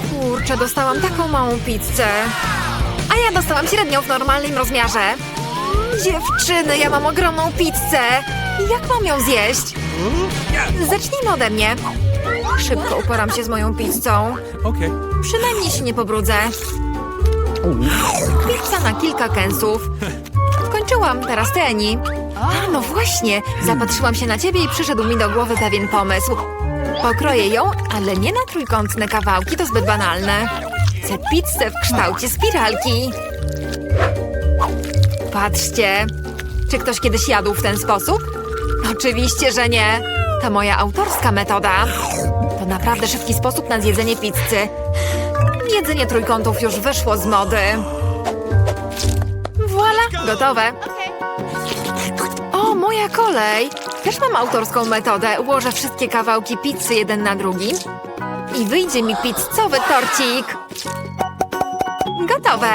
Kurczę, dostałam taką małą pizzę. A ja dostałam średnią w normalnym rozmiarze. Dziewczyny, ja mam ogromną pizzę. Jak mam ją zjeść? Zacznijmy ode mnie. Szybko uporam się z moją pizzą. Okay. Przynajmniej się nie pobrudzę. Pizza na kilka kęsów. Skończyłam, teraz ty, Eni. A, no właśnie, zapatrzyłam się na ciebie i przyszedł mi do głowy pewien pomysł. Pokroję ją, ale nie na trójkątne kawałki, to zbyt banalne. Chcę pizzę w kształcie spiralki. Patrzcie, czy ktoś kiedyś jadł w ten sposób? Oczywiście, że nie. To moja autorska metoda. To naprawdę szybki sposób na zjedzenie pizzy. Jedzenie trójkątów już wyszło z mody. Voila, gotowe. O, moja kolej. Też mam autorską metodę. Ułożę wszystkie kawałki pizzy jeden na drugi. I wyjdzie mi pizzowy torcik. Gotowe.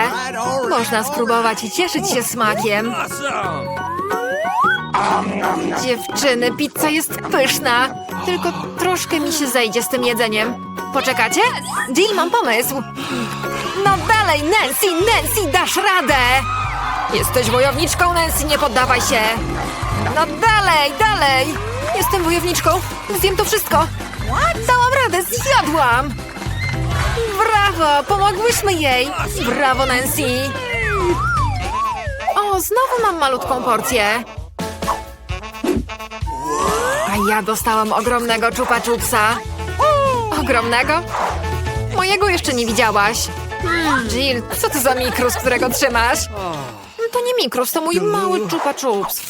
Można spróbować i cieszyć się smakiem. Dziewczyny, pizza jest pyszna. Tylko troszkę mi się zejdzie z tym jedzeniem. Poczekacie? Jill, mam pomysł. No dalej, Nancy, Nancy, dasz radę! Jesteś wojowniczką, Nancy, nie poddawaj się. No dalej, dalej! Jestem wojowniczką. Zjem to wszystko. Dałam radę, zjadłam! Brawo, pomogłyśmy jej! Brawo, Nancy! O, znowu mam malutką porcję. A ja dostałam ogromnego czupa czupsa. Ogromnego? Mojego jeszcze nie widziałaś. Hmm, Jill, co to za mikrus, którego trzymasz? To nie mikrus, to mój mały czupa czups.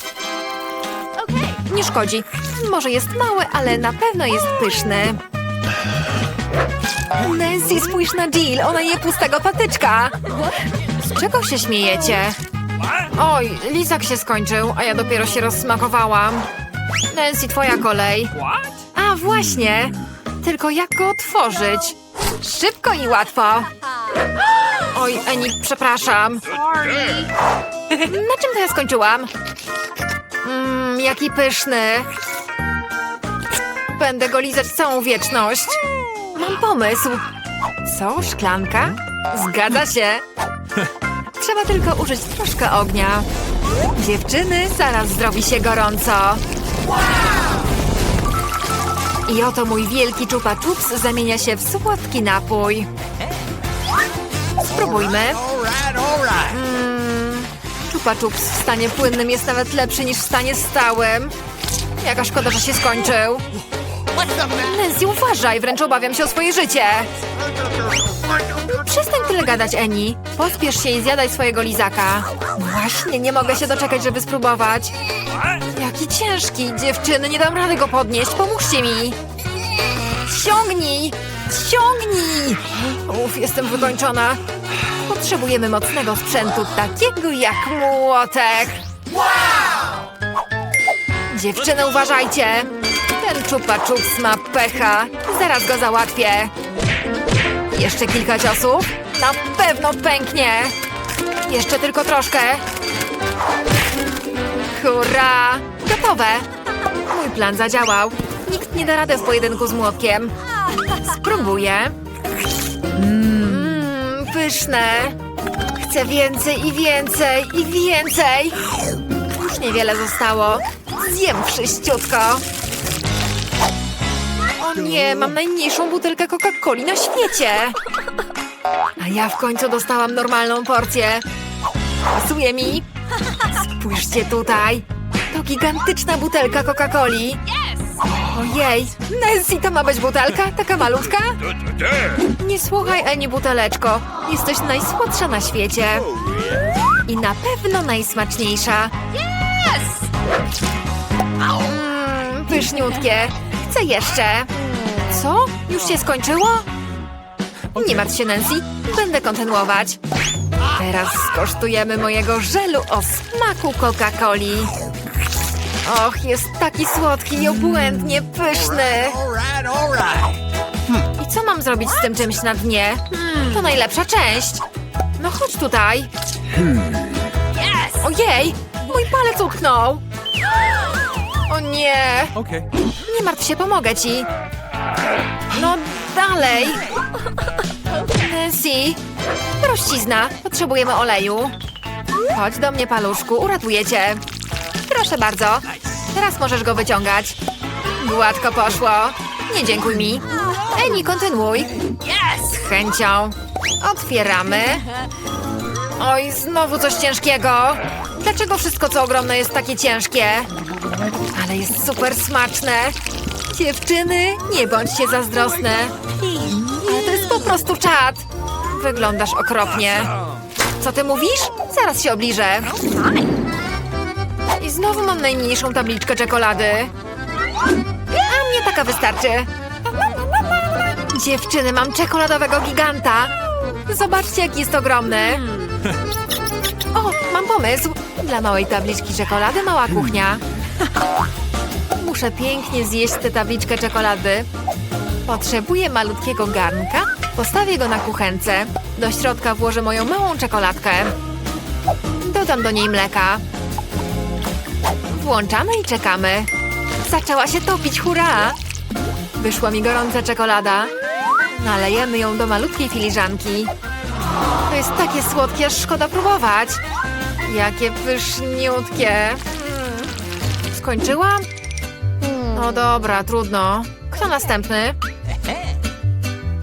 Nie szkodzi. Może jest mały, ale na pewno jest pyszny. Nancy, spójrz na Jill, ona je pustego patyczka. Z czego się śmiejecie? Oj, lizak się skończył, a ja dopiero się rozsmakowałam. Nancy, twoja kolej. A, właśnie. Tylko jak go otworzyć? Szybko i łatwo. Oj, Eni, przepraszam. Na czym to ja skończyłam? Jaki pyszny. Będę go lizać całą wieczność. Mam pomysł. Co, szklanka? Zgadza się. Trzeba tylko użyć troszkę ognia. Dziewczyny, zaraz zrobi się gorąco. I oto mój wielki czupa czups zamienia się w słodki napój. Spróbujmy. Mm, czups w stanie płynnym jest nawet lepszy niż w stanie stałym. Jaka szkoda, że się skończył. Nancy, uważaj, wręcz obawiam się o swoje życie. Przestań tyle gadać, Eni. Pospiesz się i zjadaj swojego lizaka. Właśnie, nie mogę się doczekać, żeby spróbować. Jaki ciężki, dziewczyny, nie dam rady go podnieść, pomóżcie mi. Ciągnij, ciągnij. Uf, jestem wykończona. Potrzebujemy mocnego sprzętu, takiego jak młotek. Dziewczyny, uważajcie. Ten czupa czups ma pecha. Zaraz go załatwię. Jeszcze kilka ciosów. Na pewno pęknie. Jeszcze tylko troszkę. Hurra! Gotowe! Mój plan zadziałał. Nikt nie da rady w pojedynku z młotkiem. Spróbuję. Pyszne. Chcę więcej i więcej i więcej. Już niewiele zostało. Zjem wszyściutko. O nie, mam najmniejszą butelkę Coca-Coli na świecie. A ja w końcu dostałam normalną porcję. Pasuje mi. Spójrzcie tutaj. To gigantyczna butelka Coca-Coli. Ojej, Nancy, to ma być butelka? Taka malutka? Nie słuchaj, Eni, buteleczko. Jesteś najsłodsza na świecie. I na pewno najsmaczniejsza. Mmm, pyszniutkie. Chcę jeszcze. Co? Już się skończyło? Nie martw się, Nancy. Będę kontynuować. Teraz skosztujemy mojego żelu o smaku Coca-Coli. Och, jest taki słodki i obłędnie pyszny. I co mam zrobić z tym czymś na dnie? To najlepsza część. No chodź tutaj. Ojej, mój palec utknął. O nie, nie martw się, pomogę ci. No dalej. Nancy! Prościzna, potrzebujemy oleju. Chodź do mnie, paluszku, uratuję cię. Proszę bardzo. Teraz możesz go wyciągać. Gładko poszło. Nie dziękuj mi. Eni, kontynuuj. Z chęcią. Otwieramy. Oj, znowu coś ciężkiego. Dlaczego wszystko, co ogromne, jest takie ciężkie? Ale jest super smaczne. Dziewczyny, nie bądźcie zazdrosne. Ale to jest po prostu czad. Wyglądasz okropnie. Co ty mówisz? Zaraz się obliżę. Znowu mam najmniejszą tabliczkę czekolady. A mnie taka wystarczy. Dziewczyny, mam czekoladowego giganta. Zobaczcie, jaki jest ogromny. O, mam pomysł. Dla małej tabliczki czekolady mała kuchnia. Muszę pięknie zjeść tę tabliczkę czekolady. Potrzebuję malutkiego garnka. Postawię go na kuchence. Do środka włożę moją małą czekoladkę. Dodam do niej mleka. Włączamy i czekamy. Zaczęła się topić, hurra! Wyszła mi gorąca czekolada. Nalejemy ją do malutkiej filiżanki. To jest takie słodkie, aż szkoda próbować. Jakie pyszniutkie. Mm. Skończyłam? No dobra, trudno. Kto następny?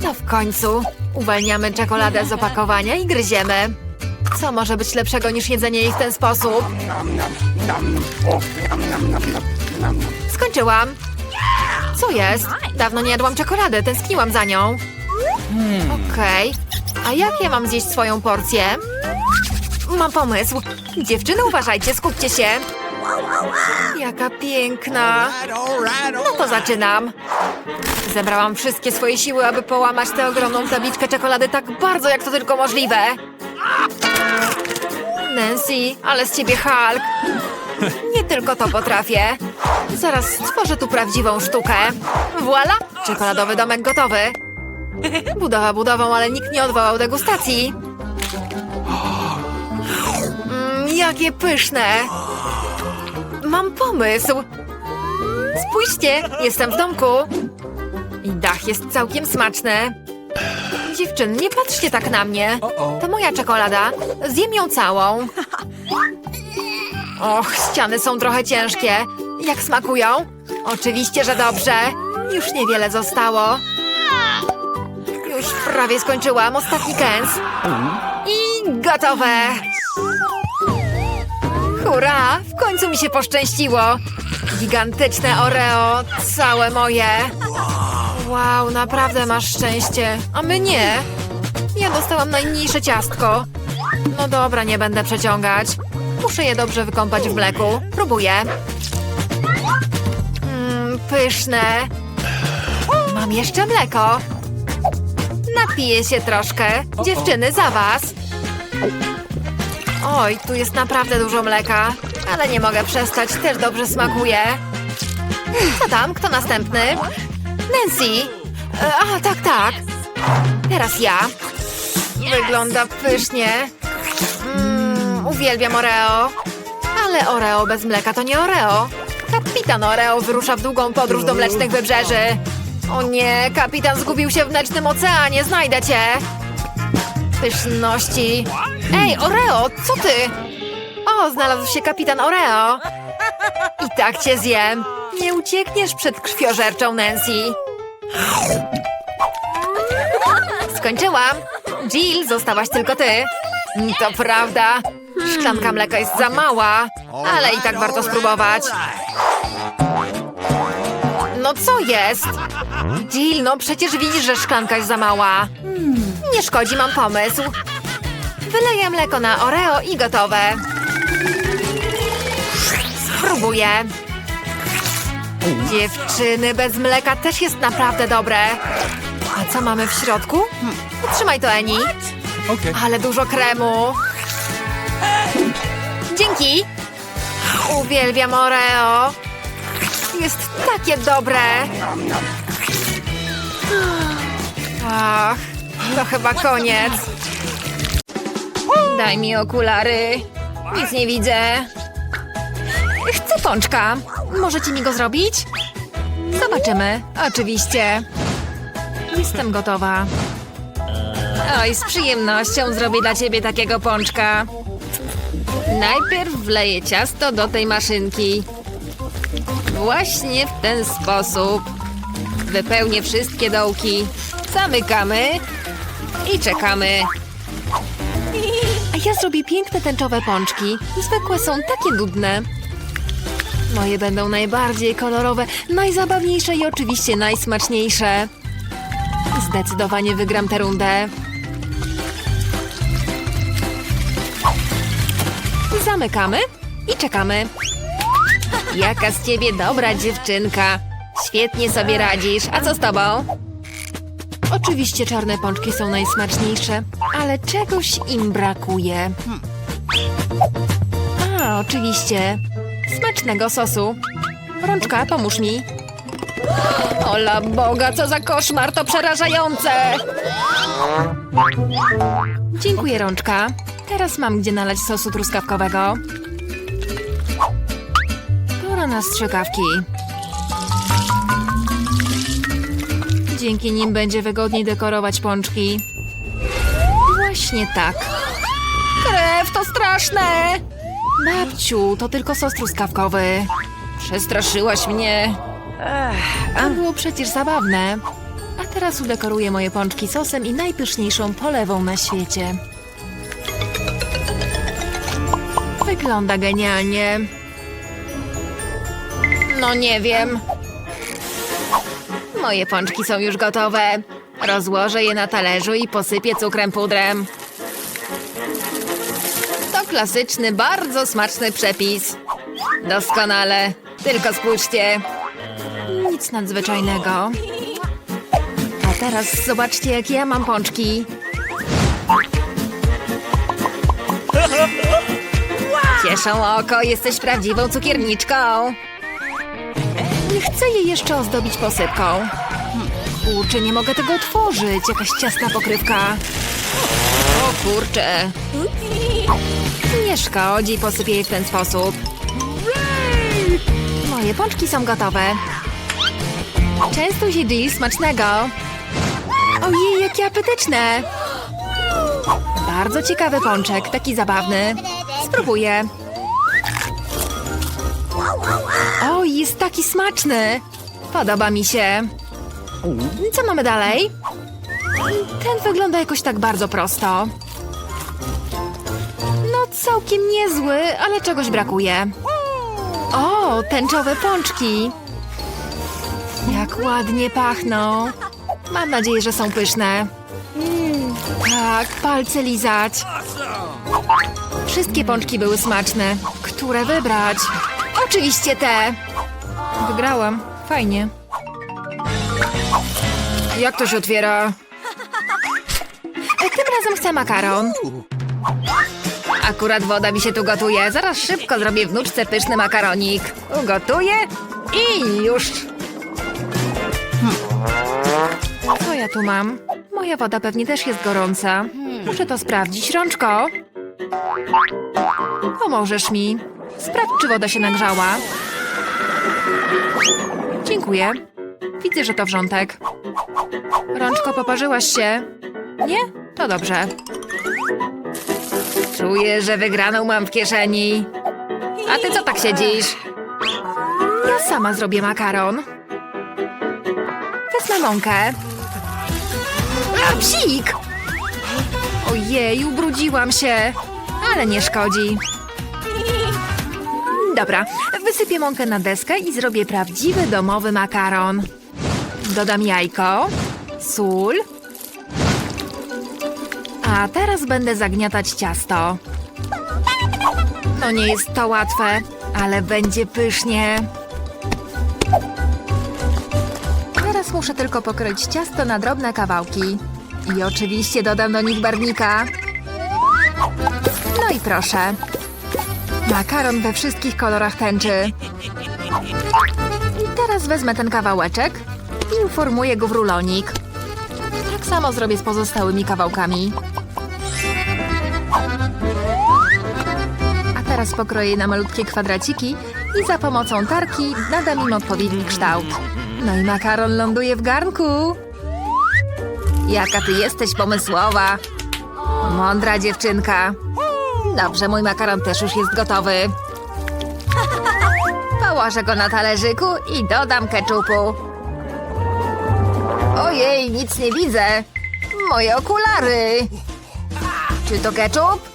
No w końcu. Uwalniamy czekoladę z opakowania i gryziemy. Co może być lepszego niż jedzenie jej w ten sposób? Skończyłam. Co jest? Dawno nie jadłam czekolady, tęskniłam za nią. Okej. A jak ja mam zjeść swoją porcję? Mam pomysł. Dziewczyny, uważajcie, skupcie się. Jaka piękna. No to zaczynam. Zebrałam wszystkie swoje siły, aby połamać tę ogromną tabliczkę czekolady tak bardzo, jak to tylko możliwe. Nancy, ale z ciebie Hulk. Nie tylko to potrafię. Zaraz stworzę tu prawdziwą sztukę. Voila! Czekoladowy domek gotowy. Budowa budową, ale nikt nie odwołał degustacji. Mm, jakie pyszne! Mam pomysł. Spójrzcie, jestem w domku. I dach jest całkiem smaczny. Dziewczyny, nie patrzcie tak na mnie. To moja czekolada. Zjem ją całą. Och, ściany są trochę ciężkie. Jak smakują? Oczywiście, że dobrze. Już niewiele zostało. Już prawie skończyłam. Ostatni kęs. I gotowe. Hurra! W końcu mi się poszczęściło. Gigantyczne Oreo, całe moje. Wow, naprawdę masz szczęście. A my nie. Ja dostałam najmniejsze ciastko. No dobra, nie będę przeciągać. Muszę je dobrze wykąpać w mleku. Próbuję. Mmm, pyszne. Mam jeszcze mleko. Napiję się troszkę. Dziewczyny, za was. Oj, tu jest naprawdę dużo mleka. Ale nie mogę przestać, też dobrze smakuje. Co tam? Kto następny? Nancy! E, A, tak, tak. Teraz ja. Wygląda pysznie. Mmm, uwielbiam Oreo. Ale Oreo bez mleka to nie Oreo. Kapitan Oreo wyrusza w długą podróż do mlecznych wybrzeży. O nie, kapitan zgubił się w mlecznym oceanie, znajdę cię. Pyszności. Ej, Oreo, co ty? O, znalazł się kapitan Oreo. I tak cię zjem. Nie uciekniesz przed krwiożerczą Nancy. Skończyłam. Jill, zostałaś tylko ty. To prawda. Szklanka mleka jest za mała, ale i tak warto spróbować. No co jest? Jill, no przecież widzisz, że szklanka jest za mała. Nie szkodzi, mam pomysł. Wyleję mleko na Oreo i gotowe. Spróbuję. Dziewczyny, bez mleka też jest naprawdę dobre. A co mamy w środku? Utrzymaj to, Eni. Ale dużo kremu. Dzięki. Uwielbiam Oreo. Jest takie dobre. Ach, to chyba koniec. Daj mi okulary. Nic nie widzę. Chcę pączka. Możecie mi go zrobić? Zobaczymy. Oczywiście. Jestem gotowa. Oj, z przyjemnością zrobię dla ciebie takiego pączka. Najpierw wleję ciasto do tej maszynki. Właśnie w ten sposób. Wypełnię wszystkie dołki. Zamykamy i czekamy. A ja zrobię piękne tęczowe pączki. Zwykłe są takie nudne. Moje będą najbardziej kolorowe, najzabawniejsze i oczywiście najsmaczniejsze. Zdecydowanie wygram tę rundę. Zamykamy i czekamy. Jaka z ciebie dobra dziewczynka. Świetnie sobie radzisz. A co z tobą? Oczywiście czarne pączki są najsmaczniejsze, ale czegoś im brakuje. A, oczywiście. Smacznego sosu. Rączka, pomóż mi. Ola Boga, co za koszmar, to przerażające! Dziękuję, Rączka. Teraz mam gdzie nalać sosu truskawkowego. Pora na strzykawki. Dzięki nim będzie wygodniej dekorować pączki. Właśnie tak. Krew, to straszne! Babciu, to tylko sos truskawkowy. Przestraszyłaś mnie. To było przecież zabawne. A teraz udekoruję moje pączki sosem i najpyszniejszą polewą na świecie. Wygląda genialnie. No nie wiem. Moje pączki są już gotowe. Rozłożę je na talerzu i posypię cukrem pudrem. To klasyczny, bardzo smaczny przepis. Doskonale. Tylko spójrzcie. Nic nadzwyczajnego. A teraz zobaczcie, jakie ja mam pączki. Cieszą oko, jesteś prawdziwą cukierniczką. Nie chcę jej jeszcze ozdobić posypką. Kurczę, nie mogę tego otworzyć. Jakaś ciasna pokrywka. O kurczę. Nie szkodzi, posypię je w ten sposób. Moje pączki są gotowe. Częstuj się, Jill, smacznego. Ojej, jakie apetyczne. Bardzo ciekawy pączek, taki zabawny. Spróbuję. O, jest taki smaczny. Podoba mi się. Co mamy dalej? Ten wygląda jakoś tak bardzo prosto. No, całkiem niezły, ale czegoś brakuje. O, tęczowe pączki. Jak ładnie pachną. Mam nadzieję, że są pyszne. Tak, palce lizać. Wszystkie pączki były smaczne. Które wybrać? Oczywiście te. Wygrałam. Fajnie. Jak to się otwiera? E, Tym razem chcę makaron. Akurat woda mi się tu gotuje. Zaraz szybko zrobię wnuczce pyszny makaronik. Ugotuję i już. Co ja tu mam? Moja woda pewnie też jest gorąca. Muszę to sprawdzić. Rączko? Pomożesz mi. Sprawdź, czy woda się nagrzała. Dziękuję. Widzę, że to wrzątek. Rączko, poparzyłaś się? Nie? To dobrze. Czuję, że wygraną mam w kieszeni. A ty co tak siedzisz? Ja sama zrobię makaron. Wezmę mąkę. A, psik! Ojej, ubrudziłam się. Ale nie szkodzi. Dobra, wysypię mąkę na deskę i zrobię prawdziwy domowy makaron. Dodam jajko, sól. A teraz będę zagniatać ciasto. No nie jest to łatwe, ale będzie pysznie. Teraz muszę tylko pokroić ciasto na drobne kawałki. I oczywiście dodam do nich barwnika. No i proszę. Makaron we wszystkich kolorach tęczy. I teraz wezmę ten kawałeczek i uformuję go w rulonik. Tak samo zrobię z pozostałymi kawałkami. A teraz pokroję na malutkie kwadraciki i za pomocą tarki nadam im odpowiedni kształt. No i makaron ląduje w garnku. Jaka ty jesteś pomysłowa. Mądra dziewczynka. Dobrze, mój makaron też już jest gotowy. Położę go na talerzyku i dodam keczupu. Ojej, nic nie widzę. Moje okulary. Czy to keczup?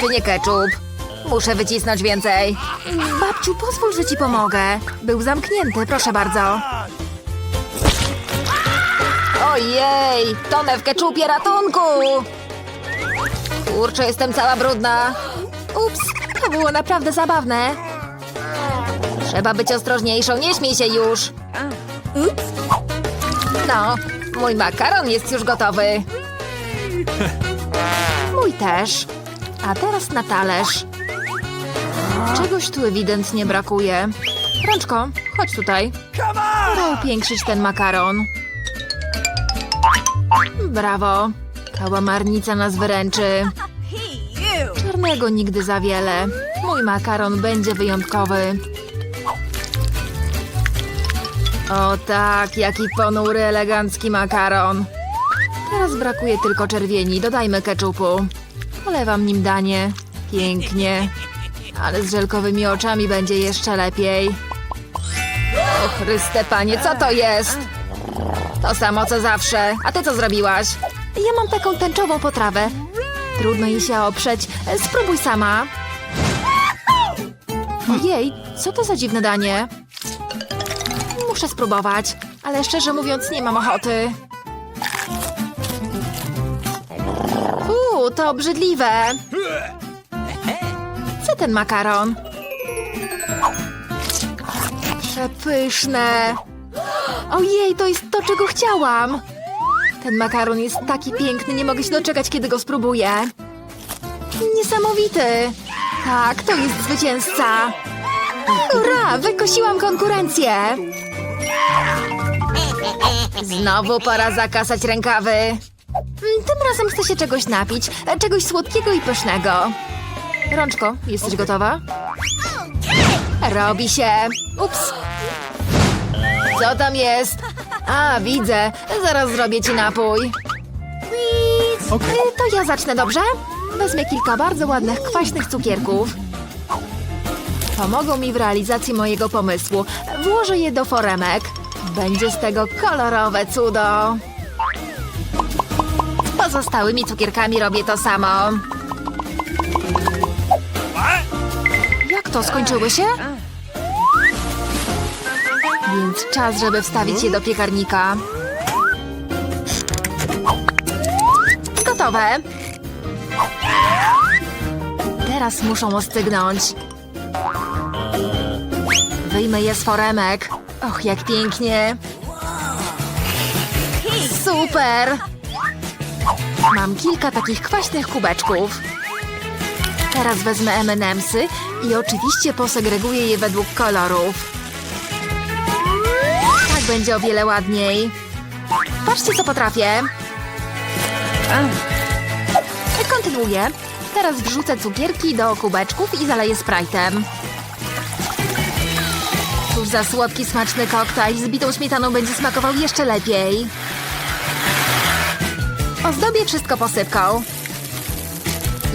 Czy nie keczup? Muszę wycisnąć więcej. Babciu, pozwól, że ci pomogę. Był zamknięty, proszę bardzo. Ojej, tonę w keczupie, ratunku! Kurczę, jestem cała brudna. Ups, to było naprawdę zabawne. Trzeba być ostrożniejszą, nie śmiej się już. No, mój makaron jest już gotowy. Mój też. A teraz na talerz. Czegoś tu ewidentnie brakuje. Rączko, chodź tutaj. Pora upiększyć ten makaron. Brawo. Kałamarnica nas wyręczy. Czarnego nigdy za wiele. Mój makaron będzie wyjątkowy. O tak, jaki ponury, elegancki makaron. Teraz brakuje tylko czerwieni. Dodajmy keczupu. Polewam nim danie. Pięknie. Ale z żelkowymi oczami będzie jeszcze lepiej. O Chryste, panie, co to jest? To samo co zawsze. A ty co zrobiłaś? Ja mam taką tęczową potrawę. Trudno jej się oprzeć. Spróbuj sama. Ojej, co to za dziwne danie? Muszę spróbować, ale szczerze mówiąc nie mam ochoty. Uuu, to obrzydliwe. Co ten makaron? Przepyszne. Ojej, to jest to, czego chciałam. Ten makaron jest taki piękny, nie mogę się doczekać, kiedy go spróbuję. Niesamowity. Tak, to jest zwycięzca. Ura, wykosiłam konkurencję. Znowu pora zakasać rękawy. Mm, Tym razem chcę się czegoś napić. Czegoś słodkiego i pysznego. Rączko, jesteś gotowa? Robi się. Ups. Co tam jest? A, widzę. Zaraz zrobię ci napój. Y, To ja zacznę, dobrze? Wezmę kilka bardzo ładnych, kwaśnych cukierków. Pomogą mi w realizacji mojego pomysłu. Włożę je do foremek. Będzie z tego kolorowe cudo. Pozostałymi cukierkami robię to samo. Jak to, skończyły się? Więc czas, żeby wstawić je do piekarnika. Gotowe. Teraz muszą ostygnąć. Wyjmę je z foremek. Och, jak pięknie. Super! Mam kilka takich kwaśnych kubeczków. Teraz wezmę M&M'sy i oczywiście posegreguję je według kolorów. Będzie o wiele ładniej. Patrzcie, co potrafię. Kontynuuję. Teraz wrzucę cukierki do kubeczków i zaleję Sprite'em. Cóż za słodki, smaczny koktajl z bitą śmietaną będzie smakował jeszcze lepiej. Ozdobię wszystko posypką.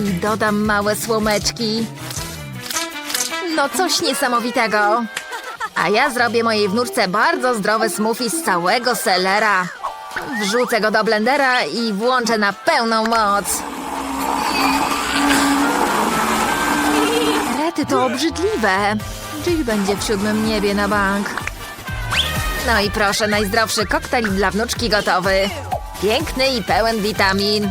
I dodam małe słomeczki. No coś niesamowitego. A ja zrobię mojej wnuczce bardzo zdrowe smoothie z całego selera. Wrzucę go do blendera i włączę na pełną moc. Rety, to obrzydliwe. Jill będzie w siódmym niebie na bank. No i proszę, najzdrowszy koktajl dla wnuczki gotowy. Piękny i pełen witamin.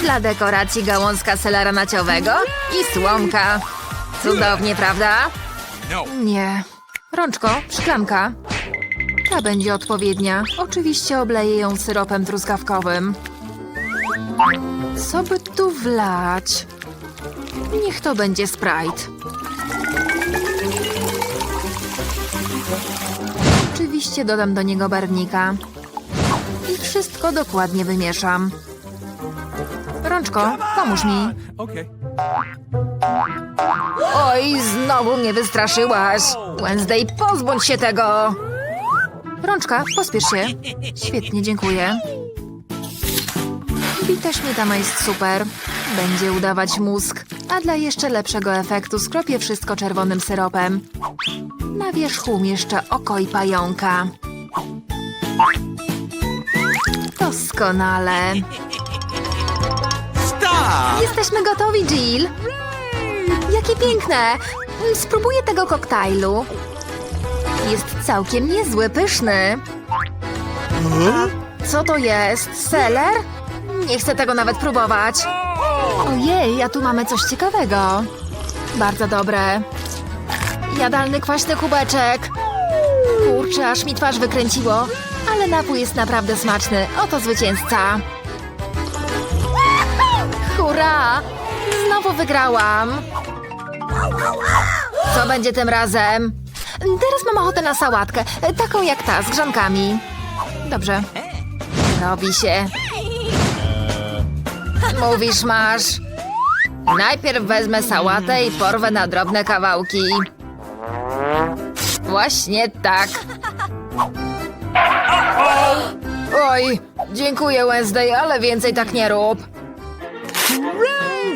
Dla dekoracji gałązka selera naciowego i słomka. Cudownie, prawda? Nie. Rączko, szklanka. Ta będzie odpowiednia. Oczywiście obleję ją syropem truskawkowym. Co by tu wlać? Niech to będzie Sprite. Oczywiście dodam do niego barwnika. I wszystko dokładnie wymieszam. Rączko, pomóż mi. Okay. Oj, znowu mnie wystraszyłaś. Wednesday, pozbądź się tego. Rączka, pospiesz się. Świetnie, dziękuję. Bita śmietana jest super. Będzie udawać mózg. A dla jeszcze lepszego efektu skropię wszystko czerwonym syropem. Na wierzchu umieszczę oko i pająka. Doskonale. Jesteśmy gotowi, Jill. Jakie piękne. Mm, Spróbuję tego koktajlu. Jest całkiem niezły, pyszny. Co to jest? Seler? Nie chcę tego nawet próbować. Ojej, a tu mamy coś ciekawego. Bardzo dobre. Jadalny kwaśny kubeczek. Kurczę, aż mi twarz wykręciło. Ale napój jest naprawdę smaczny. Oto zwycięzca. Hurra! Znowu wygrałam. Co będzie tym razem? Teraz mam ochotę na sałatkę, taką jak ta, z grzankami. Dobrze. Robi się. Mówisz, masz. Najpierw wezmę sałatę i porwę na drobne kawałki. Właśnie tak. Oj, dziękuję Wednesday, ale więcej tak nie rób.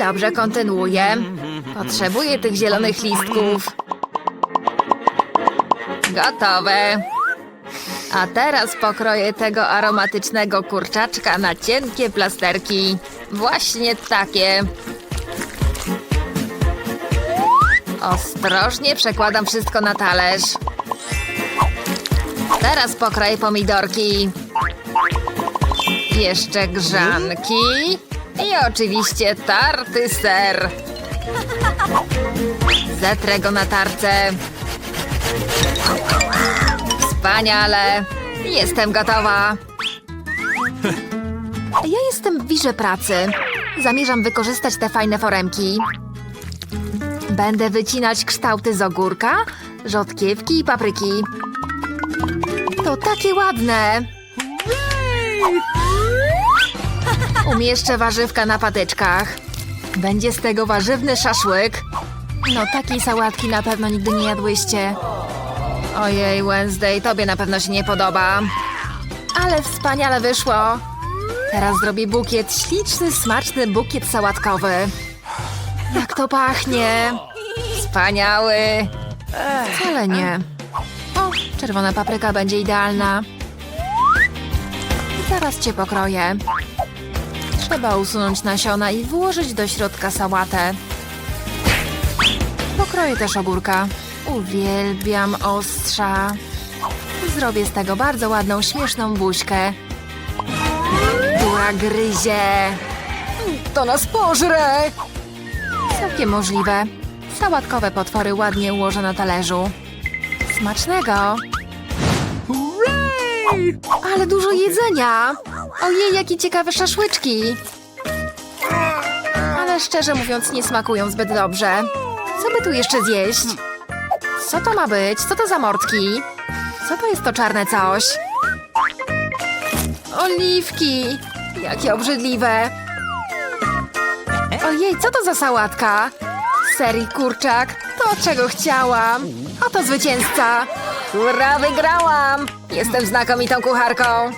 Dobrze, kontynuuję. Potrzebuję tych zielonych listków. Gotowe. A teraz pokroję tego aromatycznego kurczaczka na cienkie plasterki. Właśnie takie. Ostrożnie przekładam wszystko na talerz. Teraz pokroję pomidorki. Jeszcze grzanki. I oczywiście tarty ser. Zetrę go na tarce. Wspaniale. Jestem gotowa. Ja jestem w wirze pracy. Zamierzam wykorzystać te fajne foremki. Będę wycinać kształty z ogórka, rzodkiewki i papryki. To takie ładne. Umieszczę warzywka na patyczkach. Będzie z tego warzywny szaszłyk. No takiej sałatki na pewno nigdy nie jadłyście. Ojej, Wednesday, tobie na pewno się nie podoba. Ale wspaniale wyszło. Teraz zrobię bukiet, śliczny, smaczny bukiet sałatkowy. Jak to pachnie. Wspaniały. Wcale nie. O, czerwona papryka będzie idealna. Zaraz cię pokroję. Trzeba usunąć nasiona i włożyć do środka sałatę. Pokroję też ogórka. Uwielbiam ostrza. Zrobię z tego bardzo ładną, śmieszną buźkę. Która gryzie. To nas pożre! Całkiem możliwe. Sałatkowe potwory ładnie ułożę na talerzu. Smacznego! Ale dużo jedzenia! Ojej, jakie ciekawe szaszłyczki! Ale szczerze mówiąc, nie smakują zbyt dobrze. Co by tu jeszcze zjeść? Co to ma być? Co to za mordki? Co to jest to czarne coś? Oliwki! Jakie obrzydliwe! Ojej, co to za sałatka? Serii kurczak, to czego chciałam. Oto zwycięzca! Hurra, wygrałam! Jestem znakomitą kucharką.